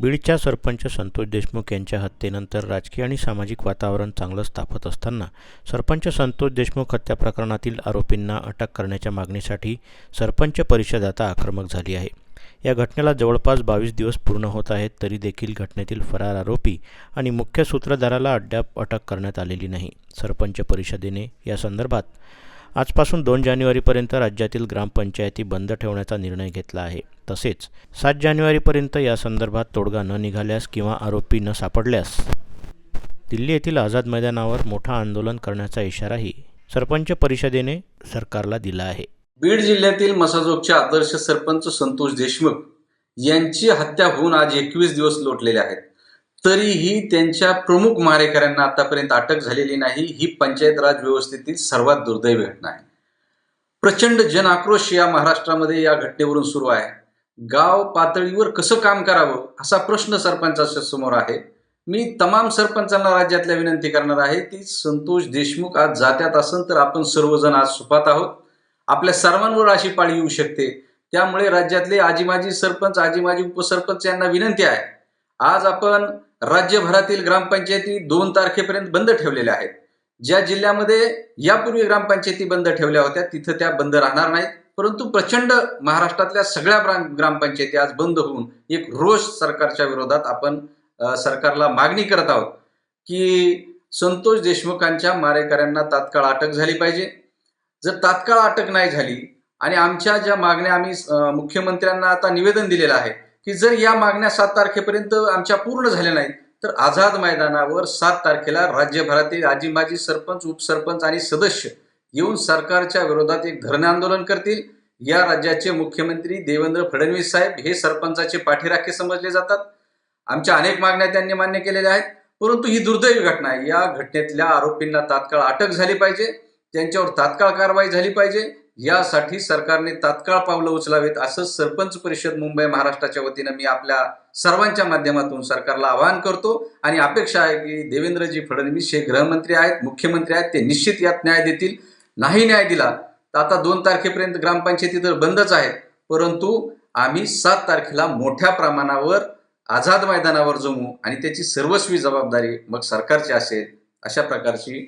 बीडच्या सरपंच संतोष देशमुख यांच्या हत्येनंतर राजकीय आणि सामाजिक वातावरण चांगलंच तापत असताना सरपंच संतोष देशमुख हत्या प्रकरणातील आरोपींना अटक करण्याच्या मागणीसाठी सरपंच परिषद आता आक्रमक झाली आहे. या घटनेला जवळपास बावीस दिवस पूर्ण होत आहेत तरी देखील घटनेतील फरार आरोपी आणि मुख्य सूत्रधाराला अद्याप अटक करण्यात आलेली नाही. सरपंच परिषदेने या संदर्भात आजपासून दोन जानेवारीपर्यंत राज्यातील ग्रामपंचायती बंद ठेवण्याचा निर्णय घेतला आहे. तसेच सात जानेवारीपर्यंत या संदर्भात तोडगा न निघाल्यास किंवा आरोपी न सापडल्यास दिल्ली येथील आझाद मैदानावर मोठा आंदोलन करण्याचा इशाराही सरपंच परिषदेने सरकारला दिला आहे. बीड जिल्ह्यातील मसाजोगचे आदर्श सरपंच संतोष देशमुख यांची हत्या होऊन आज एकवीस दिवस लोटलेले आहेत. तरीही त्यांच्या प्रमुख मारेकऱ्यांना आतापर्यंत अटक झालेली नाही. ही पंचायत राज व्यवस्थेतील सर्वात दुर्दैवी घटना आहे. प्रचंड जनाक्रोश या महाराष्ट्रामध्ये या घटनेवरून सुरू आहे. गाव पातळीवर कसं काम करावं असा प्रश्न सरपंचाच्या समोर आहे. मी तमाम सरपंचांना राज्यातल्या विनंती करणार आहे की संतोष देशमुख आज जात्यात असन तर आपण सर्वजण आज सुपात आहोत. आपल्या सर्वांवर अशी पाळी येऊ शकते. त्यामुळे राज्यातले आजी माजी सरपंच आजी माजी उपसरपंच यांना विनंती आहे. आज आपण राज्यभरातील ग्रामपंचायती दोन तारखेपर्यंत बंद ठेवलेल्या आहेत. ज्या जिल्ह्यामध्ये यापूर्वी ग्रामपंचायती बंद ठेवल्या होत्या तिथं त्या बंद राहणार नाहीत. परंतु प्रचंड महाराष्ट्रातल्या सगळ्या ग्राम ग्रामपंचायती आज बंद होऊन एक रोष सरकारच्या विरोधात आपण सरकारला मागणी करत आहोत की संतोष देशमुखांच्या मारेकऱ्यांना तात्काळ अटक झाली पाहिजे. जर तात्काळ अटक नाही झाली आणि आमच्या ज्या मागण्या आम्ही मुख्यमंत्र्यांना आता निवेदन दिलेलं आहे की जर या मागण्या सात तारखेपर्यंत आमच्या पूर्ण झाल्या नाहीत तर आझाद मैदानावर सात तारखेला राज्यभरातील आजी माजी सरपंच उपसरपंच आणि सदस्य येऊन सरकारच्या विरोधात एक धरणे आंदोलन करतील. या राज्याचे मुख्यमंत्री देवेंद्र फडणवीस साहेब हे सरपंचाचे पाठीराखे समजले जातात. आमच्या अनेक मागण्या त्यांनी मान्य केलेल्या आहेत परंतु ही दुर्दैवी घटना आहे. या घटनेतल्या आरोपींना तात्काळ अटक झाली पाहिजे त्यांच्यावर तात्काळ कारवाई झाली पाहिजे. यासाठी सरकारने तात्काळ पावलं उचलावीत असं सरपंच परिषद मुंबई महाराष्ट्राच्या वतीनं मी आपल्या सर्वांच्या माध्यमातून सरकारला आवाहन करतो. आणि अपेक्षा आहे की देवेंद्रजी फडणवीस हे गृहमंत्री आहेत मुख्यमंत्री आहेत ते निश्चित यात न्याय देतील. नाही न्याय दिला तर आता दोन तारखेपर्यंत ग्रामपंचायती तर बंदच आहेत परंतु आम्ही सात तारखेला मोठ्या प्रमाणावर आझाद मैदानावर जमू आणि त्याची सर्वस्वी जबाबदारी मग सरकारची असेल अशा प्रकारची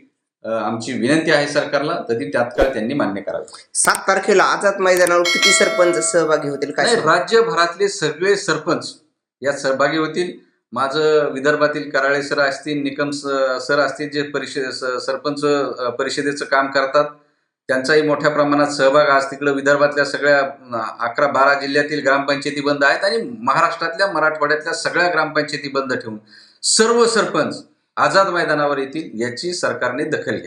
आमची विनंती आहे सरकारला तर ती तात्काळ त्यांनी मान्य करावी. सात तारखेला आझाद मैदानावर किती सरपंच सहभागी होतील काय? राज्यभरातले सगळे सरपंच यात सहभागी होतील. माझं विदर्भातील कराळे सर असतील निकम सर असतील जे परिषद सरपंच परिषदेचं काम करतात त्यांचाही मोठ्या प्रमाणात सहभाग आज तिकडं विदर्भातल्या सगळ्या अकरा बारा जिल्ह्यातील ग्रामपंचायती बंद आहेत आणि महाराष्ट्रातल्या मराठवाड्यातल्या सगळ्या ग्रामपंचायती बंद ठेवून. सर्व सरपंच आझाद मैदानावर येतील याची सरकारने दखल घ्या.